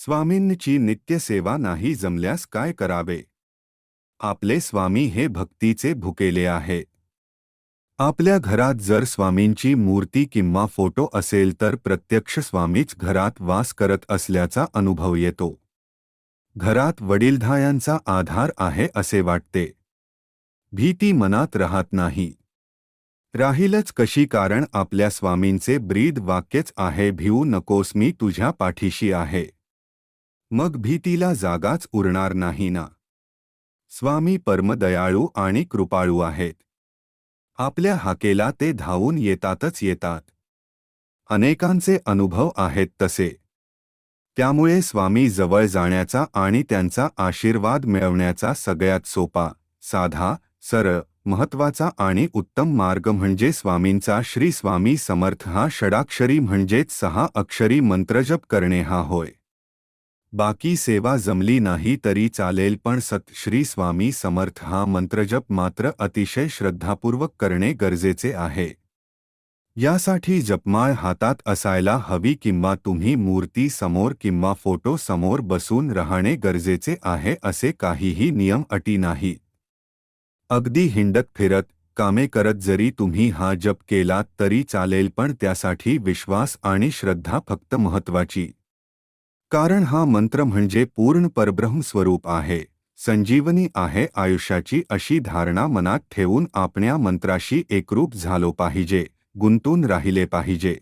स्वामींची नित्यसेवा नाही जमल्यास काय करावे? आपले स्वामी हे भक्तीचे भुकेले आहे. आपल्या घरात जर स्वामींची मूर्ती किंवा फोटो असेल तर प्रत्यक्ष स्वामीच घरात वास करत असल्याचा अनुभव येतो. घरात वडीलधायांचा आधार आहे असे वाटते. भीती मनात राहत नाही. राहीलच कशी कारण आपल्या स्वामींचे ब्रीद वाक्यच आहे भिवू नकोस मी तुझ्या पाठीशी आहे. मग भीतीला जागाच उरणार नाही ना स्वामी परमदयाळू आणि कृपाळू आहेत. आपल्या हाकेला ते धावून येतातच येतात. अनेकांचे अनुभव आहेत तसे. त्यामुळे स्वामी जवळ जाण्याचा आणि त्यांचा आशीर्वाद मिळवण्याचा सगळ्यात सोपा साधा सरळ महत्त्वाचा आणि उत्तम मार्ग म्हणजे स्वामींचा श्री स्वामी समर्थ हा षडाक्षरी म्हणजेच सहा अक्षरी मंत्रजप करणे हा होय. बाकी सेवा जमली नाही तरी चालेल पण सत श्री स्वामी समर्थ हा मंत्रजप मात्र अतिशय श्रद्धापूर्वक करणे गरजेचे आहे. यासाठी जपमाळ हातात असायला हवी किंवा तुम्ही मूर्ती समोर किंवा फोटो समोर बसून राहणे गरजेचे आहे असे काहीही नियम अटी नाही. अगदी हिंडत फिरत कामे करत जरी तुम्ही हा जप केलात तरी चालेल पण त्यासाठी विश्वास आणि श्रद्धा फक्त महत्वाची कारण हा मंत्र म्हणजे पूर्ण परब्रह्म स्वरूप आहे. संजीवनी आहे आयुष्याची अशी धारणा मनात ठेवून आपण या मंत्राशी एकरूप झालो पाहिजे गुंतून राहिले पाहिजे.